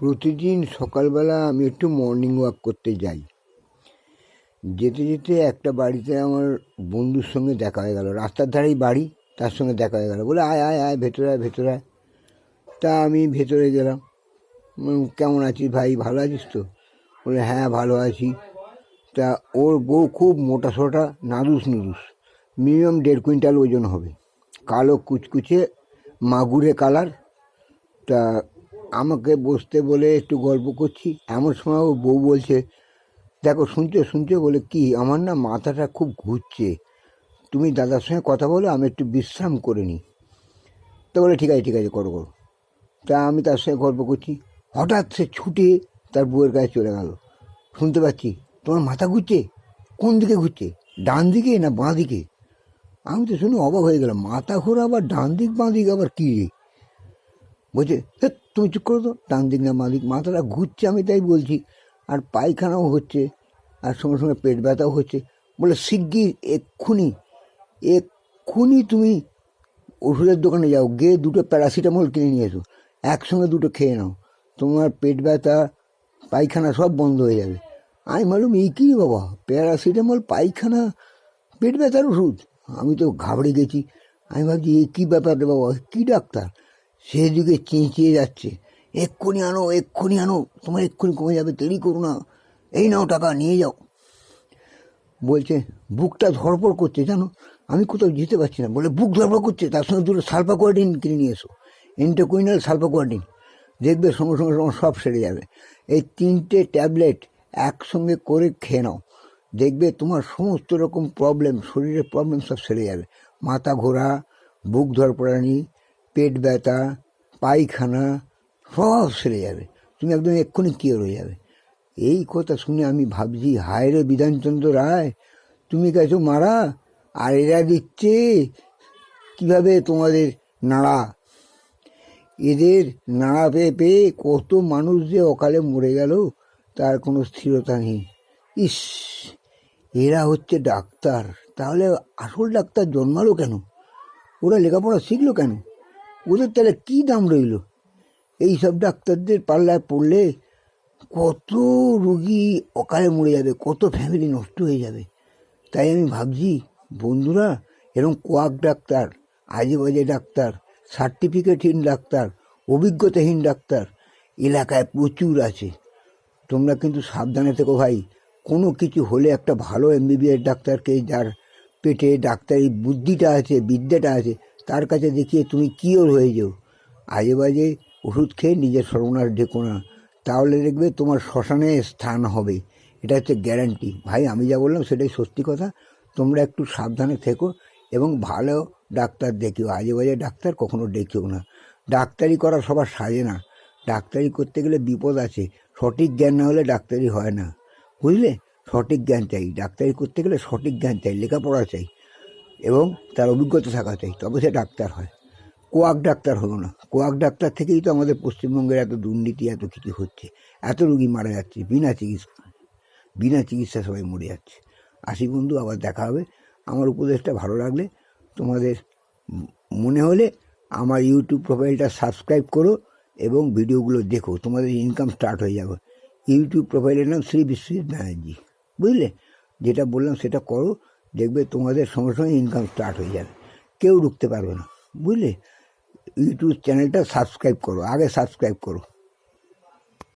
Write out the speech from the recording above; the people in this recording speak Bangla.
প্রতিদিন সকালবেলা আমি একটু মর্নিং ওয়াক করতে যাই। যেতে যেতে একটা বাড়িতে আমার বন্ধুর সঙ্গে দেখা হয়ে গেল। রাস্তার ধারেই বাড়ি, তার সঙ্গে দেখা হয়ে গেল। বলে, আয় আয় আয়, ভেতরে আয় ভেতরে আয়। তা আমি ভেতরে গেলাম। কেমন আছিস ভাই? ভালো আছিস তো? বলে হ্যাঁ ভালো আছি। তা ওর বউ খুব মোটা সোটা, নাদুস নুদুস। মিনিমাম দেড় কুইন্টাল ওজন হবে। কালো কুচকুচে, মাগুরে কালার। তা আমাকে বসতে বলে একটু গল্প করছি। এমন সময় ও বউ বলছে, দেখো, শুনছো শুনছো? বলে, কি? আমার না মাথাটা খুব ঘুরছে। তুমি দাদার সঙ্গে কথা বলো, আমি একটু বিশ্রাম করে নিই। তো বলে, ঠিক আছে ঠিক আছে, করো করো। তা আমি তার সঙ্গে গল্প করছি। হঠাৎ সে ছুটে তার বউয়ের কাছে চলে গেল। শুনতে পাচ্ছি, তোমার মাথা ঘুরছে? কোন দিকে ঘুরছে? ডান দিকে না বাঁ দিকে? আমি তো শুনে অবাক হয়ে গেলাম, মাথা ঘোরা আবার ডান দিক, বাঁ দিক আবার কী রে? বলছে "হে, তুমি চুপ করো তো দিক না দিক মাথাটা ঘুরছে আমি তাই বলছি। আর পায়খানাও হচ্ছে আর সঙ্গে সঙ্গে পেট ব্যথাও হচ্ছে। বলে শিগগির এক্ষুনি এক্ষুনি তুমি ওষুধের দোকানে যাও গিয়ে দুটো প্যারাসিটামল কিনে নিয়ে এসো। একসঙ্গে দুটো খেয়ে নাও। তোমার পেট ব্যথা পায়খানা সব বন্ধ হয়ে যাবে। আমি বললাম এই কী বাবা প্যারাসিটামল পায়খানা পেট ব্যথার ওষুধ? আমি তো ঘাবড়ে গেছি। আমি ভাবছি এই কী ব্যাপার রে বাবা কী ডাক্তার? সেদিকে চেঁচিয়ে যাচ্ছে। এক্ষুনি আনো এক্ষুনি আনো তোমার এক্ষুনি কমে যাবে, দেরি করো না। এই নাও টাকা, নিয়ে যাও। বলছে, বুকটা ধরপড় করছে, জানো? আমি কোথাও যেতে পারছি না। বলে, বুক ধরপড় করছে? তার সঙ্গে দুটো সালফা কোয়ার্ডিন কিনে নিয়ে এসো। এন্টোকুইনাল সালফা কোয়ার্ডিন দেখবে সঙ্গে সঙ্গে সঙ্গে সব সেরে যাবে। এই তিনটে ট্যাবলেট একসঙ্গে করে খেয়ে নাও। দেখবে তোমার সমস্ত রকম প্রবলেম, শরীরের প্রবলেম সব সেরে যাবে। মাথা ঘোরা, বুক ধরপড়ানি পেট ব্যথা, পায়খানা, সব সেরে যাবে। তুমি একদম এক্ষুনি কিওর হয়ে যাবে। এই কথা শুনে আমি ভাবছি, হায় রে বিধানচন্দ্র রায়, তুমি গেছো মারা? আর এরা দিচ্ছে কীভাবে তোমাদের নাড়া? এদের নাড়া পেয়ে পেয়ে কত মানুষ যে অকালে মরে গেল, তার কোনো স্থিরতা নেই। ইস, এরা হচ্ছে ডাক্তার। তাহলে আসল ডাক্তার জন্মালো কেন? ওরা লেখাপড়া শিখলো কেন? ওদের তাহলে কী দাম রইল? এই সব ডাক্তারদের পাল্লায় পড়লে কত রুগী অকালে মরে যাবে, কত ফ্যামিলি নষ্ট হয়ে যাবে। তাই আমি ভাবছি, বন্ধুরা, এরকম কোয়াক ডাক্তার আজে বাজে ডাক্তার সার্টিফিকেটহীন ডাক্তার, অভিজ্ঞতাহীন ডাক্তার এলাকায় প্রচুর আছে। তোমরা কিন্তু সাবধানে থেকো ভাই, কোনো কিছু হলে একটা ভালো এমবিবিএস ডাক্তারকে, যার পেটে ডাক্তারি বুদ্ধিটা আছে, বিদ্যাটা আছে তার কাছে দেখিয়ে তুমি কিওর হয়ে যাও? আজে বাজে ওষুধ খেয়ে নিজের সর্বনাশ ডেকো না। তাহলে দেখবে তোমার শ্মশানে স্থান হবে। এটা হচ্ছে গ্যারান্টি ভাই, আমি যা বললাম সেটাই সত্যি কথা। তোমরা একটু সাবধানে থেকো এবং ভালো ডাক্তার দেখিও। আজে বাজে ডাক্তার কখনো ডেকেও না। ডাক্তারি করা সবার সাজে না। ডাক্তারি করতে গেলে বিপদ আছে। সঠিক জ্ঞান না হলে ডাক্তারি হয় না। বুঝলে? সঠিক জ্ঞান চাই। ডাক্তারি করতে গেলে সঠিক জ্ঞান চাই। লেখাপড়া চাই। এবং তার অভিজ্ঞতা থাকা চাই। তবে সে ডাক্তার হয়। কোয়াক ডাক্তার হলো না। কোয়াক ডাক্তার থেকেই তো আমাদের পশ্চিমবঙ্গের এত দুর্নীতি, এত কিছু হচ্ছে। এত রুগী মারা যাচ্ছে বিনা চিকিৎসা। বিনা চিকিৎসা সবাই মরে যাচ্ছে। আসি বন্ধু, আবার দেখা হবে। আমার উপদেশটা ভালো লাগলে তোমাদের মনে হলে আমার ইউটিউব প্রোফাইলটা সাবস্ক্রাইব করো এবং ভিডিওগুলো দেখো। তোমাদের ইনকাম স্টার্ট হয়ে যাবে। ইউটিউব প্রোফাইলের নাম শ্রী বিশ্বজিৎ ব্যানার্জি। বুঝলে? যেটা বললাম সেটা করো। দেখবে তোমাদের সঙ্গে সঙ্গে ইনকাম স্টার্ট হয়ে যাবে। কেউ ঢুকতে পারবে না। বুঝলে? ইউটিউব চ্যানেলটা সাবস্ক্রাইব করো, আগে সাবস্ক্রাইব করো।